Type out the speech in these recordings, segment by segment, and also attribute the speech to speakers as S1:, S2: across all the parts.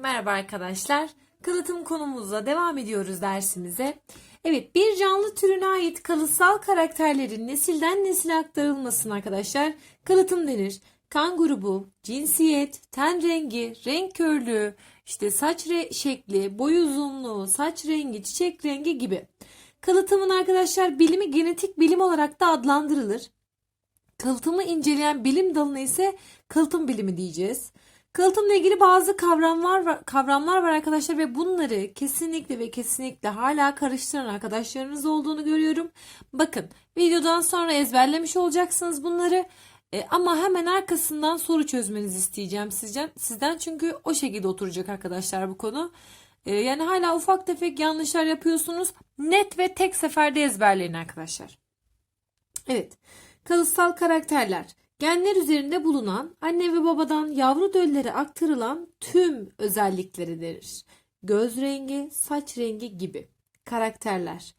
S1: Merhaba arkadaşlar. Kalıtım konumuzla devam ediyoruz dersimize. Evet, bir canlı türüne ait kalıtsal karakterlerin nesilden nesile aktarılmasına arkadaşlar kalıtım denir. Kan grubu, cinsiyet, ten rengi, renk körlüğü, işte saç re- şekli, boy uzunluğu, saç rengi, çiçek rengi gibi. Kalıtımın arkadaşlar bilimi genetik bilim olarak da adlandırılır. Kalıtımı inceleyen bilim dalına ise kalıtım bilimi diyeceğiz. Kalıtımla ilgili bazı kavramlar var, kavramlar var arkadaşlar ve bunları kesinlikle ve kesinlikle hala karıştıran arkadaşlarınız olduğunu görüyorum. Bakın videodan sonra ezberlemiş olacaksınız bunları. E, ama hemen arkasından soru çözmenizi isteyeceğim sizden. Sizden çünkü o şekilde oturacak arkadaşlar bu konu. E, yani hala ufak tefek yanlışlar yapıyorsunuz. Net ve tek seferde ezberleyin arkadaşlar. Evet. Kalıtsal karakterler. Genler üzerinde bulunan anne ve babadan yavru döllere aktarılan tüm özellikleri denir. Göz rengi, saç rengi gibi karakterler.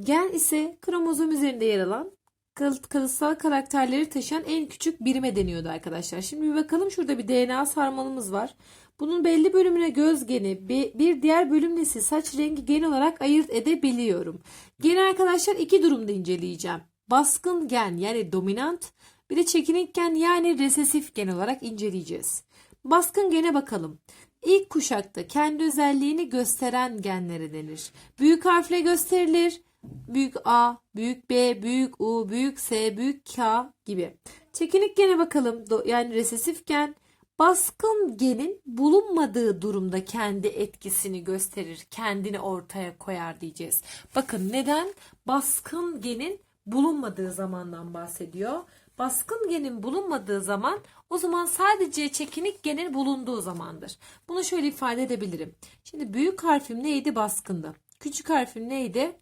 S1: Gen ise kromozom üzerinde yer alan kal- kalıtsal karakterleri taşıyan en küçük birime deniyordu arkadaşlar. Şimdi bir bakalım şurada bir DNA sarmalımız var. Bunun belli bölümüne göz geni, bi- bir diğer bölümüne ise saç rengi gen olarak ayırt edebiliyorum. Geni arkadaşlar iki durumda inceleyeceğim. Baskın gen yani dominant bir de çekinik gen yani resesif gen olarak inceleyeceğiz. Baskın gene bakalım. İlk kuşakta kendi özelliğini gösteren genlere denir. Büyük harfle gösterilir. Büyük A, büyük B, büyük U, büyük S, büyük K gibi. Çekinik gene bakalım. Yani resesif gen baskın genin bulunmadığı durumda kendi etkisini gösterir, kendini ortaya koyar diyeceğiz. Bakın neden? Baskın genin bulunmadığı zamandan bahsediyor. Baskın genin bulunmadığı zaman o zaman sadece çekinik genin bulunduğu zamandır. Bunu şöyle ifade edebilirim. Şimdi büyük harfim neydi? Baskındı. Küçük harfim neydi?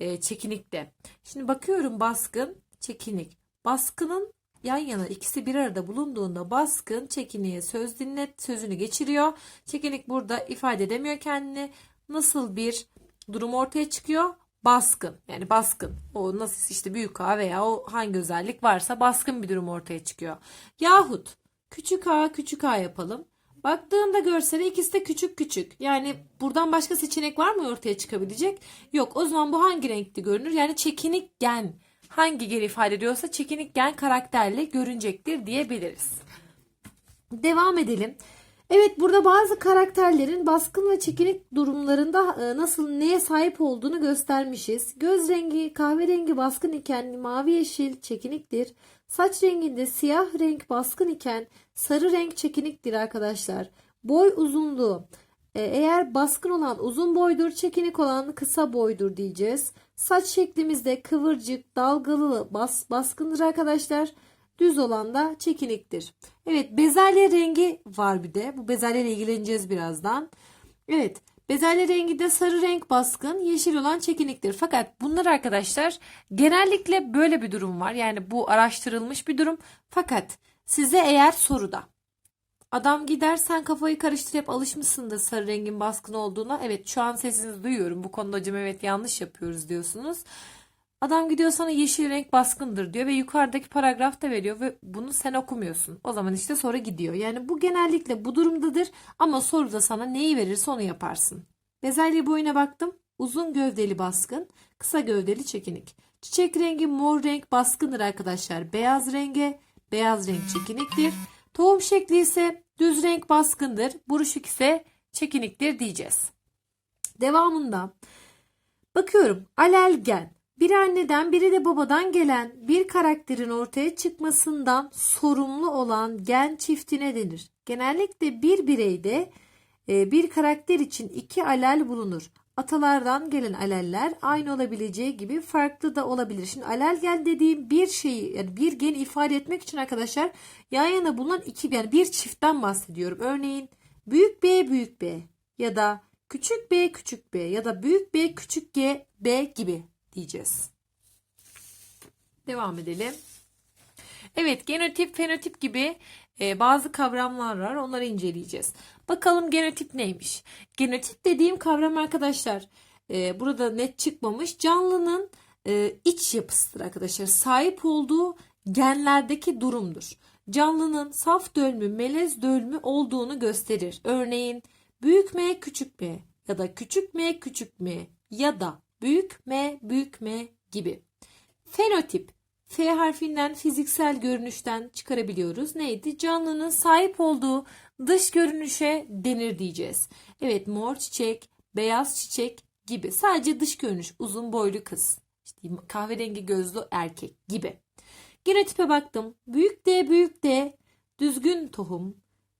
S1: Ee, çekinikte. Şimdi bakıyorum baskın, çekinik. Baskının yan yana ikisi bir arada bulunduğunda baskın çekiniğe söz dinlet sözünü geçiriyor. Çekinik burada ifade edemiyor kendini. Nasıl bir durum ortaya çıkıyor? Baskın. Yani baskın. O nasıl işte büyük A veya o hangi özellik varsa baskın bir durum ortaya çıkıyor. Yahut küçük A küçük A yapalım. Baktığında görsele ikisi de küçük küçük. Yani buradan başka seçenek var mı ortaya çıkabilecek? Yok. O zaman bu hangi renkli görünür? Yani çekinik gen hangi geni ifade ediyorsa çekinik gen karakterli görünecektir diyebiliriz. Devam edelim. Evet burada bazı karakterlerin baskın ve çekinik durumlarında e, nasıl neye sahip olduğunu göstermişiz. Göz rengi kahverengi baskın iken mavi yeşil çekiniktir. Saç renginde siyah renk baskın iken sarı renk çekiniktir arkadaşlar. Boy uzunluğu e, eğer baskın olan uzun boydur, çekinik olan kısa boydur diyeceğiz. Saç şeklimizde kıvırcık, dalgalı, bas, baskındır arkadaşlar. Düz olan da çekiniktir. Evet bezelye rengi var bir de. Bu bezelye ile ilgileneceğiz birazdan. Evet bezelye rengi de sarı renk baskın, yeşil olan çekiniktir. Fakat bunlar arkadaşlar genellikle böyle bir durum var. Yani bu araştırılmış bir durum. Fakat size eğer soruda Adam gider sen kafayı karıştır hep alışmışsındır sarı rengin baskın olduğuna. Evet şu an sesinizi duyuyorum. Bu konuda hocam evet yanlış yapıyoruz diyorsunuz. Adam gidiyor sana yeşil renk baskındır diyor ve yukarıdaki paragrafta veriyor ve bunu sen okumuyorsun. O zaman işte soru gidiyor. Yani bu genellikle bu durumdadır ama soruda sana neyi verirse onu yaparsın. Bezelye boyuna baktım. Uzun gövdeli baskın, kısa gövdeli çekinik. Çiçek rengi mor renk baskındır arkadaşlar. Beyaz renge, beyaz renk çekiniktir. Tohum şekli ise düz renk baskındır. Buruşuk ise çekiniktir diyeceğiz. Devamında bakıyorum alelgen bir anneden biri de babadan gelen bir karakterin ortaya çıkmasından sorumlu olan gen çiftine denir. Genellikle bir bireyde e, bir karakter için iki alel bulunur. Atalardan gelen aleller aynı olabileceği gibi farklı da olabilir. Şimdi alel gen dediğim bir şeyi yani bir geni ifade etmek için arkadaşlar yan yana bulunan iki yani bir çiftten bahsediyorum. Örneğin büyük B büyük B ya da küçük B küçük B ya da büyük B küçük G B gibi diyeceğiz. Devam edelim. Evet genotip fenotip gibi e, bazı kavramlar var onları inceleyeceğiz. Bakalım genotip neymiş? Genotip dediğim kavram arkadaşlar e, burada net çıkmamış canlının e, iç yapısıdır arkadaşlar. Sahip olduğu genlerdeki durumdur. canlının saf döl mü, melez döl mü olduğunu gösterir. Örneğin büyük M küçük m ya da küçük m küçük m ya da büyük m büyük m gibi. Fenotip F harfinden fiziksel görünüşten çıkarabiliyoruz. Neydi? Canlının sahip olduğu dış görünüşe denir diyeceğiz. Evet mor çiçek, beyaz çiçek gibi. Sadece dış görünüş uzun boylu kız. İşte kahverengi gözlü erkek gibi. Genotipe baktım. Büyük D büyük D düzgün tohum.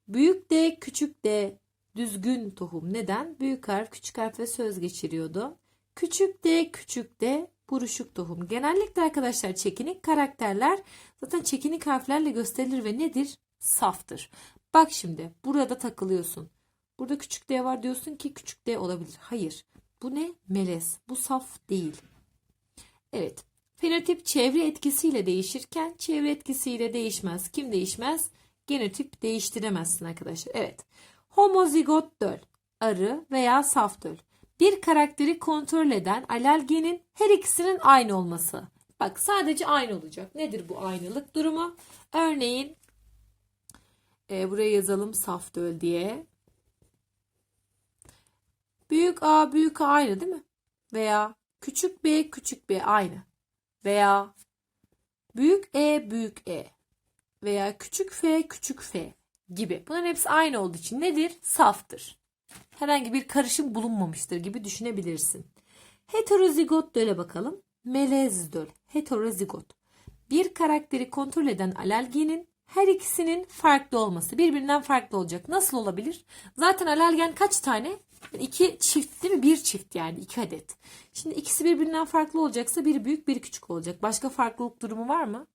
S1: Büyük D küçük D düzgün tohum. Neden? Büyük harf küçük harf ve söz geçiriyordu. Küçük D küçük D buruşuk tohum. Genellikle arkadaşlar çekinik karakterler zaten çekinik harflerle gösterilir ve nedir? Saftır. Bak şimdi burada takılıyorsun. Burada küçük D var diyorsun ki küçük D olabilir. Hayır. Bu ne? Melez. Bu saf değil. Evet. Fenotip çevre etkisiyle değişirken çevre etkisiyle değişmez. Kim değişmez? Genotip değiştiremezsin arkadaşlar. Evet. Homozigot döl. Arı veya saf döl. Bir karakteri kontrol eden alelgenin her ikisinin aynı olması. Bak sadece aynı olacak. Nedir bu aynılık durumu? Örneğin e, buraya yazalım saf döl diye. Büyük A büyük A aynı değil mi? Veya küçük B küçük B aynı. Veya büyük E büyük E. Veya küçük F küçük F gibi. Bunların hepsi aynı olduğu için nedir? Saftır. Herhangi bir karışım bulunmamıştır gibi düşünebilirsin. Heterozigot döle bakalım. Melez döl. Heterozigot. Bir karakteri kontrol eden alelgenin her ikisinin farklı olması. Birbirinden farklı olacak. Nasıl olabilir? Zaten alelgen kaç tane? İki çift değil mi? Bir çift yani iki adet. Şimdi ikisi birbirinden farklı olacaksa biri büyük biri küçük olacak. Başka farklılık durumu var mı?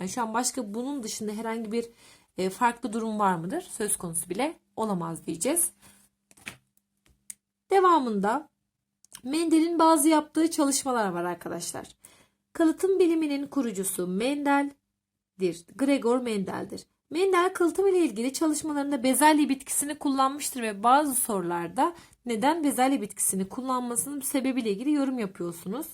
S1: Yani şu an başka bunun dışında herhangi bir e, farklı durum var mıdır? Söz konusu bile olamaz diyeceğiz. Devamında Mendel'in bazı yaptığı çalışmalar var arkadaşlar. Kalıtım biliminin kurucusu Mendel'dir. Gregor Mendel'dir. Mendel kalıtım ile ilgili çalışmalarında bezelye bitkisini kullanmıştır ve bazı sorularda neden bezelye bitkisini kullanmasının sebebiyle ilgili yorum yapıyorsunuz.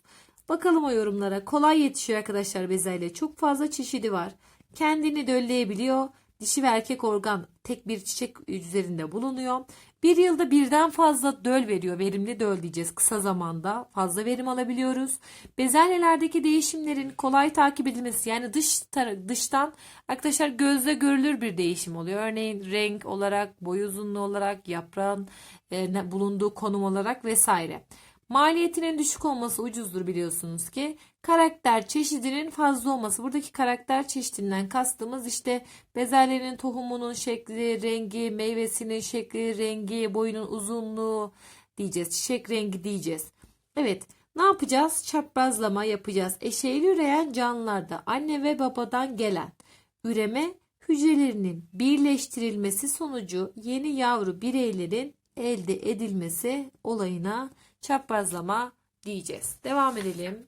S1: Bakalım o yorumlara. Kolay yetişiyor arkadaşlar bezelye. Çok fazla çeşidi var. Kendini dölleyebiliyor. Dişi ve erkek organ tek bir çiçek üzerinde bulunuyor. Bir yılda birden fazla döl veriyor. Verimli döl diyeceğiz. Kısa zamanda fazla verim alabiliyoruz. Bezelyelerdeki değişimlerin kolay takip edilmesi yani dış dıştan arkadaşlar gözle görülür bir değişim oluyor. Örneğin renk olarak, boy uzunluğu olarak, yaprağın e, bulunduğu konum olarak vesaire. Maliyetinin düşük olması ucuzdur biliyorsunuz ki. Karakter çeşidinin fazla olması. Buradaki karakter çeşidinden kastımız işte bezelyenin tohumunun şekli, rengi, meyvesinin şekli, rengi, boyunun uzunluğu diyeceğiz. Çiçek rengi diyeceğiz. Evet ne yapacağız? Çaprazlama yapacağız. Eşeğli üreyen canlılarda anne ve babadan gelen üreme hücrelerinin birleştirilmesi sonucu yeni yavru bireylerin elde edilmesi olayına çaprazlama diyeceğiz. Devam edelim.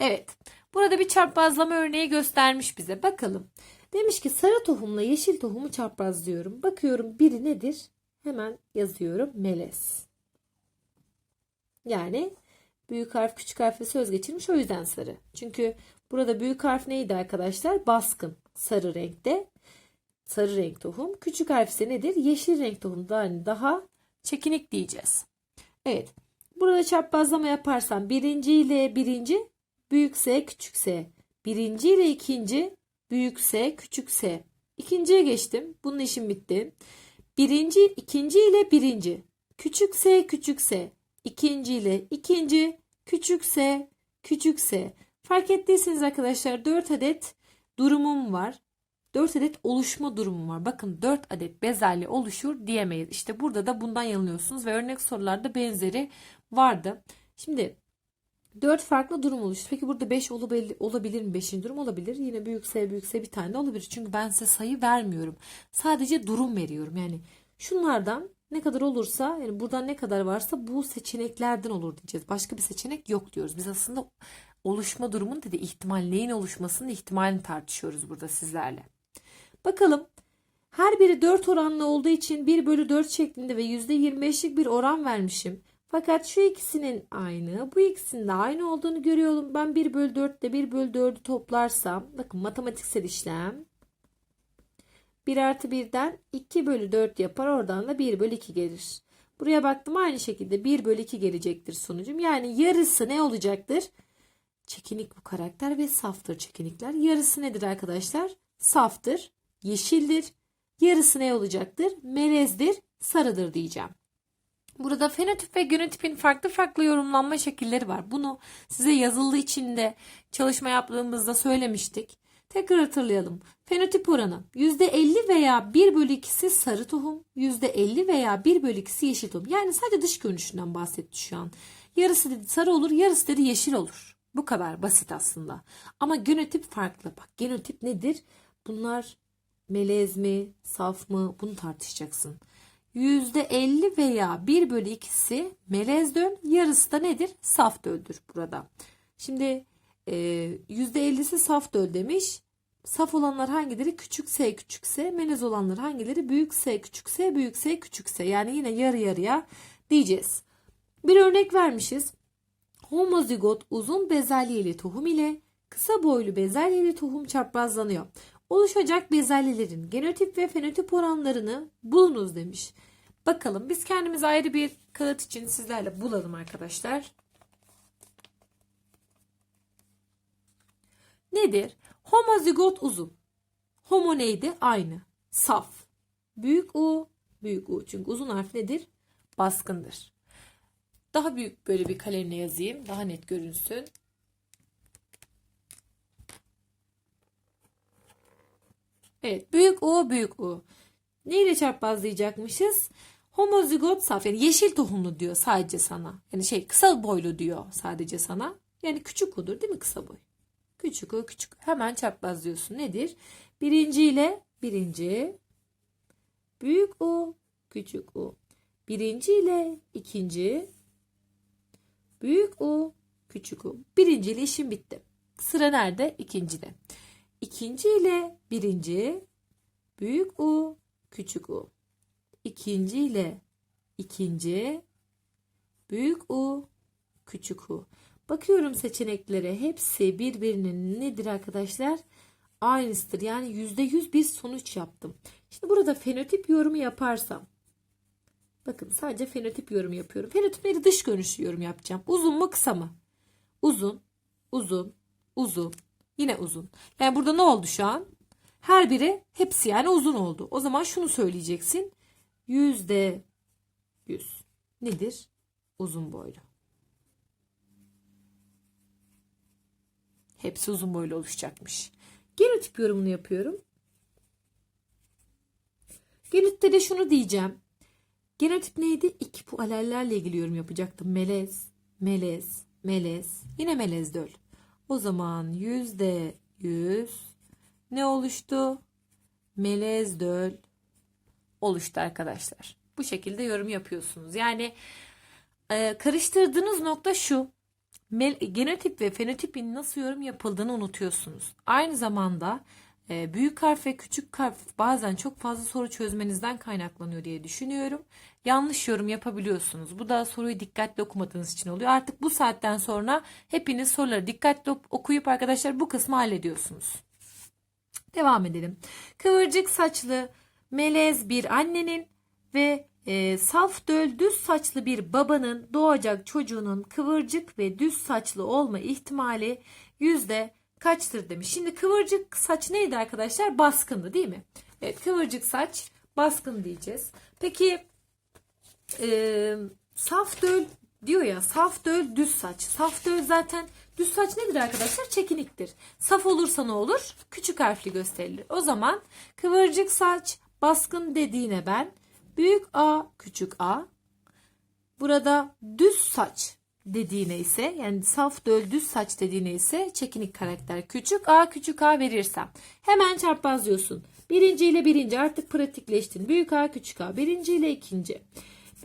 S1: Evet. Burada bir çaprazlama örneği göstermiş bize. Bakalım. Demiş ki sarı tohumla yeşil tohumu çaprazlıyorum. Bakıyorum biri nedir? Hemen yazıyorum. Melez. Yani büyük harf küçük harfle söz geçirmiş o yüzden sarı. Çünkü burada büyük harf neydi arkadaşlar? Baskın. Sarı renkte. Sarı renk tohum. Küçük harf ise nedir? Yeşil renk tohum. Yani daha çekinik diyeceğiz. Evet. Burada çaprazlama yaparsam birinci ile birinci büyük S küçük S. Birinci ile ikinci büyük S küçük S. İkinciye geçtim. Bunun işim bitti. Birinci, ikinci ile birinci. Küçük S küçük S. İkinci ile ikinci küçük S küçük S. Fark ettiyseniz arkadaşlar 4 adet durumum var. 4 adet oluşma durumu var. Bakın 4 adet bezelye oluşur diyemeyiz. İşte burada da bundan yanılıyorsunuz ve örnek sorularda benzeri vardı. Şimdi 4 farklı durum oluştu. Peki burada 5 olabilir mi? 5. durum olabilir. Yine büyükse büyükse bir tane de olabilir. Çünkü ben size sayı vermiyorum. Sadece durum veriyorum. Yani şunlardan ne kadar olursa yani buradan ne kadar varsa bu seçeneklerden olur diyeceğiz. Başka bir seçenek yok diyoruz. Biz aslında oluşma durumun dedi ihtimal neyin oluşmasının ihtimalini tartışıyoruz burada sizlerle. Bakalım. Her biri 4 oranlı olduğu için 1 bölü 4 şeklinde ve %25'lik bir oran vermişim. Fakat şu ikisinin aynı, bu ikisinin de aynı olduğunu görüyorum. Ben 1 bölü 4 ile 1 bölü 4'ü toplarsam, bakın matematiksel işlem. 1 artı 1'den 2 bölü 4 yapar. Oradan da 1 bölü 2 gelir. Buraya baktım aynı şekilde 1 bölü 2 gelecektir sonucum. Yani yarısı ne olacaktır? Çekinik bu karakter ve saftır çekinikler. Yarısı nedir arkadaşlar? Saftır, yeşildir. Yarısı ne olacaktır? Melezdir, sarıdır diyeceğim. Burada fenotip ve genotipin farklı farklı yorumlanma şekilleri var. Bunu size yazılı içinde çalışma yaptığımızda söylemiştik. Tekrar hatırlayalım. Fenotip oranı %50 veya 1 bölü 2'si sarı tohum, %50 veya 1 bölü 2'si yeşil tohum. Yani sadece dış görünüşünden bahsetti şu an. Yarısı dedi sarı olur, yarısı dedi yeşil olur. Bu kadar basit aslında. Ama genotip farklı. Bak genotip nedir? Bunlar melez mi, saf mı bunu tartışacaksın. %50 veya 1 bölü 2'si melez döl, yarısı da nedir? Saf döldür burada. Şimdi e, %50'si saf döl demiş. Saf olanlar hangileri? Küçük s küçük s. Melez olanlar hangileri? Büyük s küçük s, büyük s küçük s. Yani yine yarı yarıya diyeceğiz. Bir örnek vermişiz. Homozigot uzun bezelyeli tohum ile kısa boylu bezelyeli tohum çaprazlanıyor. Oluşacak bezelyelerin genotip ve fenotip oranlarını bulunuz demiş. Bakalım biz kendimize ayrı bir kağıt için sizlerle bulalım arkadaşlar. Nedir? Homozigot uzun. Homo neydi? Aynı. Saf. Büyük U, büyük U. Çünkü uzun harf nedir? Baskındır. Daha büyük böyle bir kalemle yazayım. Daha net görünsün. Evet. Büyük U, büyük U. Neyle çarpazlayacakmışız? Homozigot saf. Yani yeşil tohumlu diyor sadece sana. Yani şey kısa boylu diyor sadece sana. Yani küçük u'dur değil mi kısa boy? Küçük u küçük. Hemen çarpazlıyorsun. Nedir? Birinci ile birinci. Büyük u, küçük u. Birinci ile ikinci. Büyük U, küçük U. Birinci ile işim bitti. Sıra nerede? İkincide. İkinci ile birinci, büyük U, küçük U. İkinci ile ikinci, büyük U, küçük U. Bakıyorum seçeneklere hepsi birbirinin nedir arkadaşlar? Aynısıdır. Yani yüzde yüz bir sonuç yaptım. Şimdi burada fenotip yorumu yaparsam Bakın sadece fenotip yorum yapıyorum. Fenotipleri dış görünüşü yorum yapacağım. Uzun mu kısa mı? Uzun, uzun, uzun, yine uzun. Yani burada ne oldu şu an? Her biri hepsi yani uzun oldu. O zaman şunu söyleyeceksin. Yüzde yüz. Nedir? Uzun boylu. Hepsi uzun boylu oluşacakmış. Genotip yorumunu yapıyorum. Genotipte de şunu diyeceğim. Genotip neydi? İki bu alellerle ilgili yorum yapacaktım. Melez, melez, melez. Yine melez döl. O zaman yüzde yüz ne oluştu? Melez döl oluştu arkadaşlar. Bu şekilde yorum yapıyorsunuz. Yani e, karıştırdığınız nokta şu. Genotip ve fenotipin nasıl yorum yapıldığını unutuyorsunuz. Aynı zamanda büyük harf ve küçük harf bazen çok fazla soru çözmenizden kaynaklanıyor diye düşünüyorum. Yanlış yorum yapabiliyorsunuz. Bu da soruyu dikkatli okumadığınız için oluyor. Artık bu saatten sonra hepiniz soruları dikkatli okuyup arkadaşlar bu kısmı hallediyorsunuz. Devam edelim. Kıvırcık saçlı melez bir annenin ve e, saf döl düz saçlı bir babanın doğacak çocuğunun kıvırcık ve düz saçlı olma ihtimali yüzde kaçtır demiş. Şimdi kıvırcık saç neydi arkadaşlar? Baskındı değil mi? Evet kıvırcık saç baskın diyeceğiz. Peki e, saf döl diyor ya saf döl düz saç. Saf döl zaten düz saç nedir arkadaşlar? Çekiniktir. Saf olursa ne olur? Küçük harfli gösterilir. O zaman kıvırcık saç baskın dediğine ben büyük A küçük A burada düz saç dediğine ise yani saf döl düz saç dediğine ise çekinik karakter küçük a küçük a verirsem hemen çarpazlıyorsun. Birinci ile birinci artık pratikleştin. Büyük a küçük a birinci ile ikinci.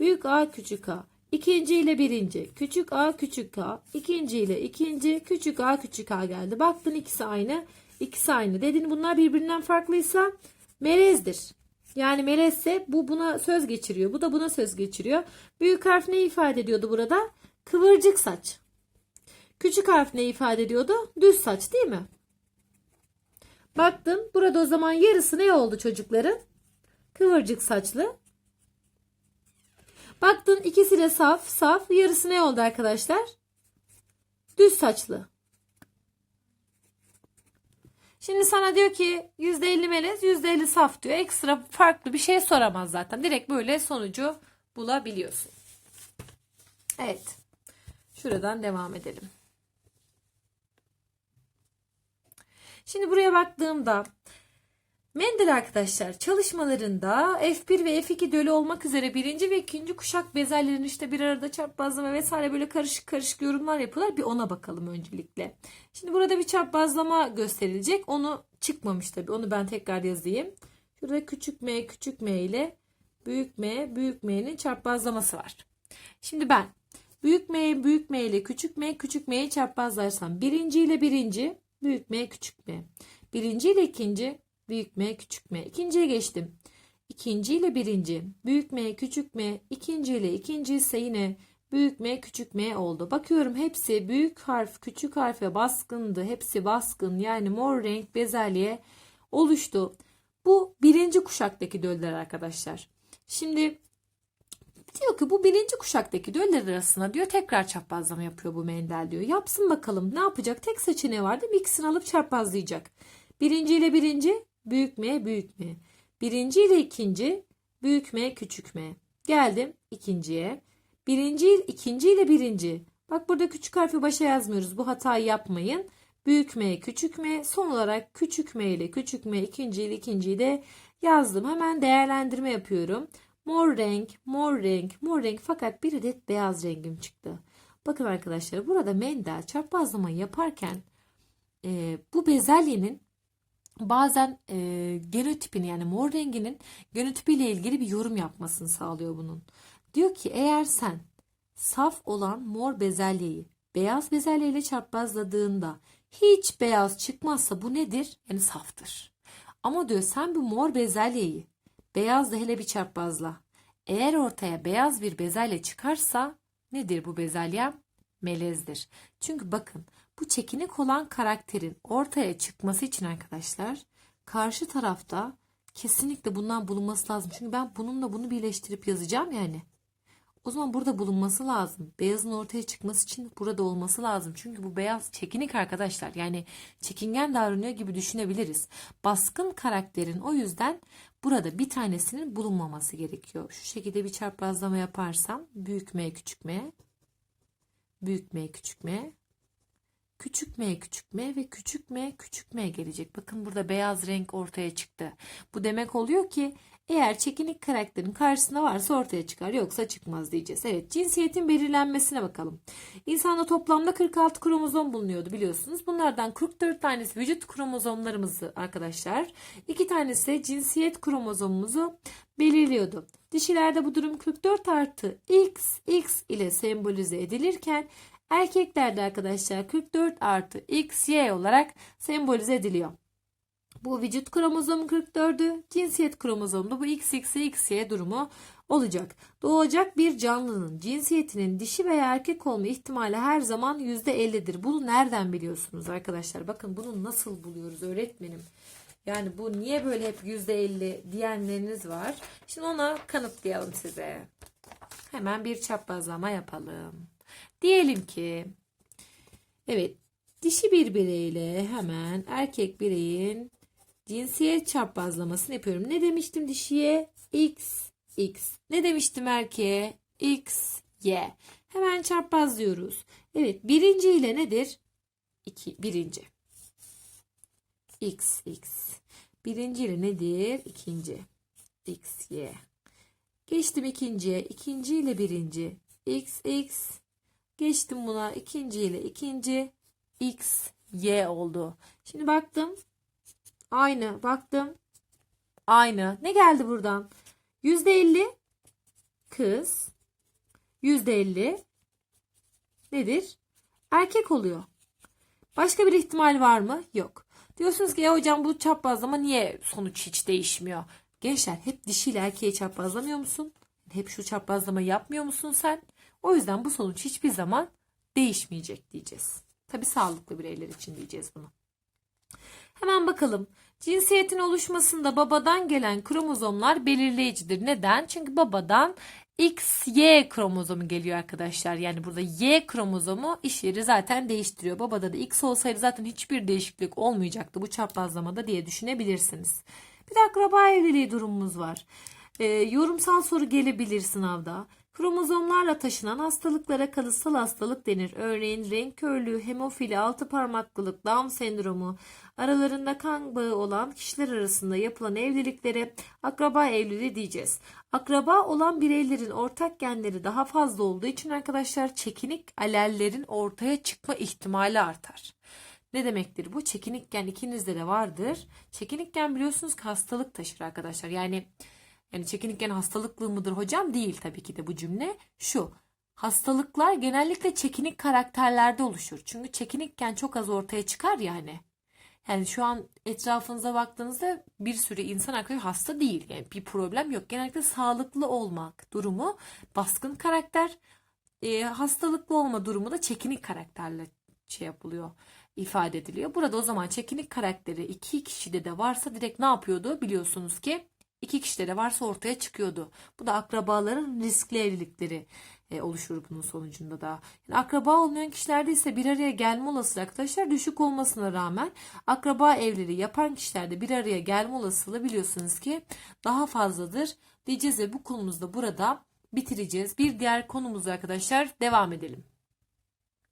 S1: Büyük a küçük a ikinci ile birinci. Küçük a küçük a ikinci ile ikinci. Küçük a küçük a geldi. Baktın ikisi aynı. ikisi aynı. Dedin bunlar birbirinden farklıysa melezdir. Yani melezse bu buna söz geçiriyor. Bu da buna söz geçiriyor. Büyük harf ne ifade ediyordu burada? Kıvırcık saç. Küçük harf ne ifade ediyordu? Düz saç değil mi? Baktın burada o zaman yarısı ne oldu çocukların? Kıvırcık saçlı. Baktın ikisi de saf saf. Yarısı ne oldu arkadaşlar? Düz saçlı. Şimdi sana diyor ki %50 melez %50 saf diyor. Ekstra farklı bir şey soramaz zaten. Direkt böyle sonucu bulabiliyorsun. Evet. Şuradan devam edelim. Şimdi buraya baktığımda Mendel arkadaşlar çalışmalarında F1 ve F2 dölü olmak üzere birinci ve ikinci kuşak bezelyerin işte bir arada çaprazlama vesaire böyle karışık karışık yorumlar yapıyorlar. Bir ona bakalım öncelikle. Şimdi burada bir çaprazlama gösterilecek. Onu çıkmamış tabii. Onu ben tekrar yazayım. Şurada küçük m küçük m ile büyük m büyük m'nin çaprazlaması var. Şimdi ben büyük m büyük m ile küçük m küçük m'yi çaprazlarsam birinci ile birinci büyük m küçük m. Birinci ile ikinci büyük M küçük M. İkinciye geçtim. İkinci ile birinci büyük M küçük M. İkinci ile ikinci ise yine büyük M küçük M oldu. Bakıyorum hepsi büyük harf küçük harfe baskındı. Hepsi baskın yani mor renk bezelye oluştu. Bu birinci kuşaktaki döller arkadaşlar. Şimdi diyor ki bu birinci kuşaktaki döller arasında diyor tekrar çaprazlama yapıyor bu mendel diyor. Yapsın bakalım ne yapacak? Tek seçeneği var değil mi? İkisini alıp çaprazlayacak. Birinci ile birinci büyük M büyük M. Birinci ile ikinci büyük M küçük M. Geldim ikinciye. Birinci, ikinci ile birinci. Bak burada küçük harfi başa yazmıyoruz. Bu hatayı yapmayın. Büyük M küçük M. Son olarak küçük M ile küçük M ikinci ile ikinciyi de yazdım. Hemen değerlendirme yapıyorum. Mor renk, mor renk, mor renk fakat bir adet beyaz rengim çıktı. Bakın arkadaşlar burada mendel çarpazlama yaparken e, bu bezelyenin bazen e, genotipini yani mor renginin genotipiyle ilgili bir yorum yapmasını sağlıyor bunun. Diyor ki eğer sen saf olan mor bezelyeyi beyaz bezelye ile çarpazladığında hiç beyaz çıkmazsa bu nedir? Yani saftır. Ama diyor sen bu mor bezelyeyi beyazla hele bir çarpazla. Eğer ortaya beyaz bir bezelye çıkarsa nedir bu bezelye? Melezdir. Çünkü bakın bu çekinik olan karakterin ortaya çıkması için arkadaşlar karşı tarafta kesinlikle bundan bulunması lazım. Çünkü ben bununla bunu birleştirip yazacağım yani. O zaman burada bulunması lazım. Beyazın ortaya çıkması için burada olması lazım. Çünkü bu beyaz çekinik arkadaşlar. Yani çekingen davranıyor gibi düşünebiliriz. Baskın karakterin o yüzden burada bir tanesinin bulunmaması gerekiyor. Şu şekilde bir çaprazlama yaparsam büyük M küçük M büyük M küçük M küçük m küçük m ve küçük m küçük m gelecek. Bakın burada beyaz renk ortaya çıktı. Bu demek oluyor ki eğer çekinik karakterin karşısında varsa ortaya çıkar yoksa çıkmaz diyeceğiz. Evet cinsiyetin belirlenmesine bakalım. İnsanda toplamda 46 kromozom bulunuyordu biliyorsunuz. Bunlardan 44 tanesi vücut kromozomlarımızı arkadaşlar. 2 tanesi cinsiyet kromozomumuzu belirliyordu. Dişilerde bu durum 44 artı x, x ile sembolize edilirken Erkeklerde arkadaşlar 44 artı XY olarak sembolize ediliyor. Bu vücut kromozomu 44'ü, cinsiyet kromozomu da bu XX, XY durumu olacak. Doğacak bir canlının cinsiyetinin dişi veya erkek olma ihtimali her zaman %50'dir. Bunu nereden biliyorsunuz arkadaşlar? Bakın bunu nasıl buluyoruz öğretmenim? Yani bu niye böyle hep %50 diyenleriniz var. Şimdi ona kanıtlayalım size. Hemen bir çaprazlama yapalım. Diyelim ki evet dişi bir bireyle hemen erkek bireyin cinsiyet çaprazlamasını yapıyorum. Ne demiştim dişiye? X, X. Ne demiştim erkeğe? X, Y. Hemen çarpazlıyoruz. Evet birinci ile nedir? 2. Birinci. X, X. Birinci ile nedir? İkinci. X, Y. Geçtim ikinciye. İkinci ile birinci. X, X. Geçtim buna ikinci ile ikinci x y oldu. Şimdi baktım. Aynı. Baktım. Aynı. Ne geldi buradan? %50 kız. %50 nedir? Erkek oluyor. Başka bir ihtimal var mı? Yok. Diyorsunuz ki ya hocam bu çaprazlama niye sonuç hiç değişmiyor? Gençler hep dişiyle erkeği çaprazlamıyor musun? Hep şu çaprazlama yapmıyor musun sen? O yüzden bu sonuç hiçbir zaman değişmeyecek diyeceğiz. Tabii sağlıklı bireyler için diyeceğiz bunu. Hemen bakalım. Cinsiyetin oluşmasında babadan gelen kromozomlar belirleyicidir. Neden? Çünkü babadan XY kromozomu geliyor arkadaşlar. Yani burada Y kromozomu iş yeri zaten değiştiriyor. Babada da X olsaydı zaten hiçbir değişiklik olmayacaktı bu çaprazlamada diye düşünebilirsiniz. Bir de akraba evliliği durumumuz var. Ee, yorumsal soru gelebilir sınavda. Kromozomlarla taşınan hastalıklara kalıtsal hastalık denir. Örneğin renk körlüğü, hemofili, altı parmaklılık, Down sendromu, aralarında kan bağı olan kişiler arasında yapılan evliliklere akraba evliliği diyeceğiz. Akraba olan bireylerin ortak genleri daha fazla olduğu için arkadaşlar çekinik alellerin ortaya çıkma ihtimali artar. Ne demektir bu? Çekinik gen ikinizde de vardır. Çekinik gen biliyorsunuz ki hastalık taşır arkadaşlar. Yani yani çekinikken hastalıklı mıdır hocam? Değil tabii ki de bu cümle. Şu. Hastalıklar genellikle çekinik karakterlerde oluşur. Çünkü çekinikken çok az ortaya çıkar yani. Yani şu an etrafınıza baktığınızda bir sürü insan arkadaşlar hasta değil. Yani bir problem yok. Genellikle sağlıklı olmak durumu baskın karakter. E, hastalıklı olma durumu da çekinik karakterle şey yapılıyor ifade ediliyor. Burada o zaman çekinik karakteri iki kişide de varsa direkt ne yapıyordu biliyorsunuz ki iki kişide de varsa ortaya çıkıyordu. Bu da akrabaların riskli evlilikleri e, oluşur bunun sonucunda da. Yani akraba olmayan kişilerde ise bir araya gelme olasılığı arkadaşlar düşük olmasına rağmen akraba evliliği yapan kişilerde bir araya gelme olasılığı biliyorsunuz ki daha fazladır diyeceğiz ve bu konumuzda burada bitireceğiz. Bir diğer konumuzda arkadaşlar devam edelim.